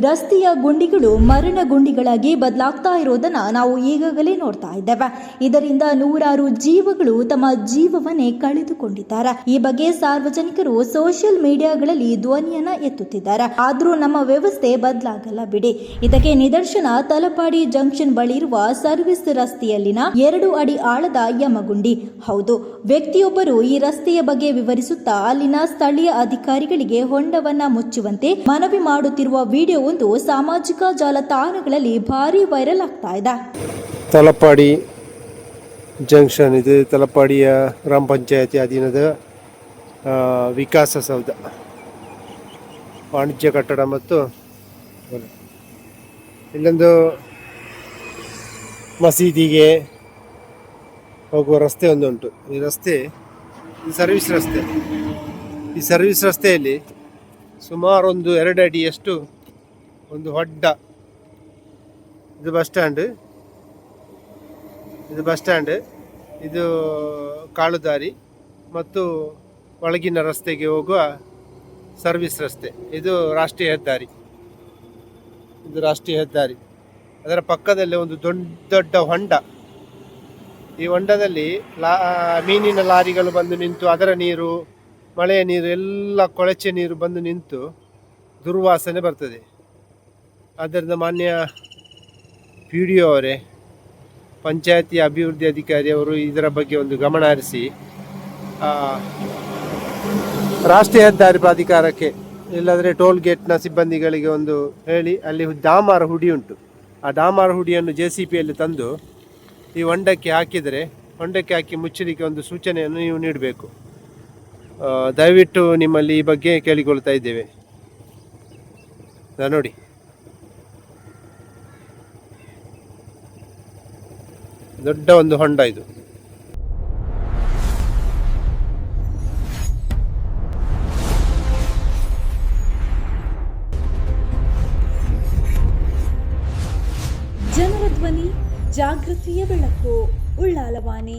ರಸ್ತೆಯ ಗುಂಡಿಗಳು ಮರಣ ಗುಂಡಿಗಳಾಗಿ ಬದಲಾಗ್ತಾ ಇರೋದನ್ನ ನಾವು ಈಗಾಗಲೇ ನೋಡ್ತಾ ಇದ್ದೇವೆ. ಇದರಿಂದ ನೂರಾರು ಜೀವಗಳು ತಮ್ಮ ಜೀವವನ್ನೇ ಕಳೆದುಕೊಂಡಿದ್ದಾರೆ. ಈ ಬಗ್ಗೆ ಸಾರ್ವಜನಿಕರು ಸೋಷಿಯಲ್ ಮೀಡಿಯಾಗಳಲ್ಲಿ ಧ್ವನಿಯನ್ನ ಎತ್ತುತ್ತಿದ್ದಾರೆ. ಆದ್ರೂ ನಮ್ಮ ವ್ಯವಸ್ಥೆ ಬದಲಾಗಲ್ಲ ಬಿಡಿ. ಇದಕ್ಕೆ ನಿದರ್ಶನ ತಲಪಾಡಿ ಜಂಕ್ಷನ್ ಬಳಿ ಇರುವ ಸರ್ವಿಸ್ ರಸ್ತೆಯಲ್ಲಿನ ಎರಡು ಅಡಿ ಆಳದ ಯಮಗುಂಡಿ. ಹೌದು, ವ್ಯಕ್ತಿಯೊಬ್ಬರು ಈ ರಸ್ತೆಯ ಬಗ್ಗೆ ವಿವರಿಸುತ್ತಾ ಅಲ್ಲಿನ ಸ್ಥಳೀಯ ಅಧಿಕಾರಿಗಳಿಗೆ ಹೊಂಡವನ್ನ ಮುಚ್ಚುವಂತೆ ಮನವಿ ಮಾಡುತ್ತಿರುವ ವಿಡಿಯೋ ಒಂದು ಸಾಮಾಜಿಕ ಜಾಲತಾಣಗಳಲ್ಲಿ ಭಾರಿ ವೈರಲ್ ಆಗ್ತಾ ಇದೆ. ತಲಪಾಡಿ ಜಂಕ್ಷನ್, ಇದು ತಲಪಾಡಿಯ ಗ್ರಾಮ ಪಂಚಾಯತಿ ಅಧೀನದ ವಿಕಾಸ ಸೌಧ, ವಾಣಿಜ್ಯ ಕಟ್ಟಡ ಮತ್ತು ಇಲ್ಲೊಂದು ಮಸೀದಿಗೆ ಹೋಗುವ ರಸ್ತೆ ಒಂದು ಉಂಟು ಈ ರಸ್ತೆ, ಈ ಸರ್ವಿಸ್ ರಸ್ತೆ. ಈ ಸರ್ವಿಸ್ ರಸ್ತೆಯಲ್ಲಿ ಸುಮಾರು ಒಂದು ಎರಡು ಅಡಿಯಷ್ಟು ಒಂದು ಹೊಡ್ಡ. ಇದು ಬಸ್ ಸ್ಟ್ಯಾಂಡ್ ಇದು ಬಸ್ ಸ್ಟ್ಯಾಂಡ್ ಇದು ಕಾಳುದಾರಿ ಮತ್ತು ಒಳಗಿನ ರಸ್ತೆಗೆ ಹೋಗುವ ಸರ್ವಿಸ್ ರಸ್ತೆ. ಇದು ರಾಷ್ಟ್ರೀಯ ಹೆದ್ದಾರಿ. ಇದು ರಾಷ್ಟ್ರೀಯ ಹೆದ್ದಾರಿ. ಅದರ ಪಕ್ಕದಲ್ಲಿ ಒಂದು ದೊಡ್ಡ ದೊಡ್ಡ ಹೊಂಡ. ಈ ಹೊಂಡದಲ್ಲಿ ಲಾ ಮೀನಿನ ಲಾರಿಗಳು ಬಂದು ನಿಂತು ಅದರ ನೀರು, ಮಳೆಯ ನೀರು, ಎಲ್ಲ ಕೊಳಚೆ ನೀರು ಬಂದು ನಿಂತು ದುರ್ವಾಸನೆ ಬರ್ತದೆ. ಆದ್ದರಿಂದ ಮಾನ್ಯ ಪಿ ಡಿ ಒ ಅವರೇ, ಪಂಚಾಯತಿ ಅಭಿವೃದ್ಧಿ ಅಧಿಕಾರಿ ಅವರು ಇದರ ಬಗ್ಗೆ ಒಂದು ಗಮನ ಹರಿಸಿ ರಾಷ್ಟ್ರೀಯ ಹೆದ್ದಾರಿ ಪ್ರಾಧಿಕಾರಕ್ಕೆ ಇಲ್ಲದ್ರೆ ಟೋಲ್ ಗೇಟ್ನ ಸಿಬ್ಬಂದಿಗಳಿಗೆ ಒಂದು ಹೇಳಿ, ಅಲ್ಲಿ ದಾಮಾರ ಹುಡಿ ಉಂಟು. ಆ ದಾಮಾರ ಹುಡಿಯನ್ನು ಜೆ ಸಿ ಪಿಯಲ್ಲಿ ತಂದು ಈ ಹೊಂಡಕ್ಕೆ ಹಾಕಿದರೆ, ಹೊಂಡಕ್ಕೆ ಹಾಕಿ ಮುಚ್ಚಲಿಕ್ಕೆ ಒಂದು ಸೂಚನೆಯನ್ನು ನೀವು ನೀಡಬೇಕು. ದಯವಿಟ್ಟು ನಿಮ್ಮಲ್ಲಿ ಈ ಬಗ್ಗೆ ಕೇಳಿಕೊಳ್ತಾ ಇದ್ದೇವೆ. ನೋಡಿ. ದೊಡ್ಡ ಒಂದು ಹೊಂಡ ಇದು. ಜನರ ಧ್ವನಿ ಜಾಗೃತಿಯ ಬೆಳಕು Ullalavani.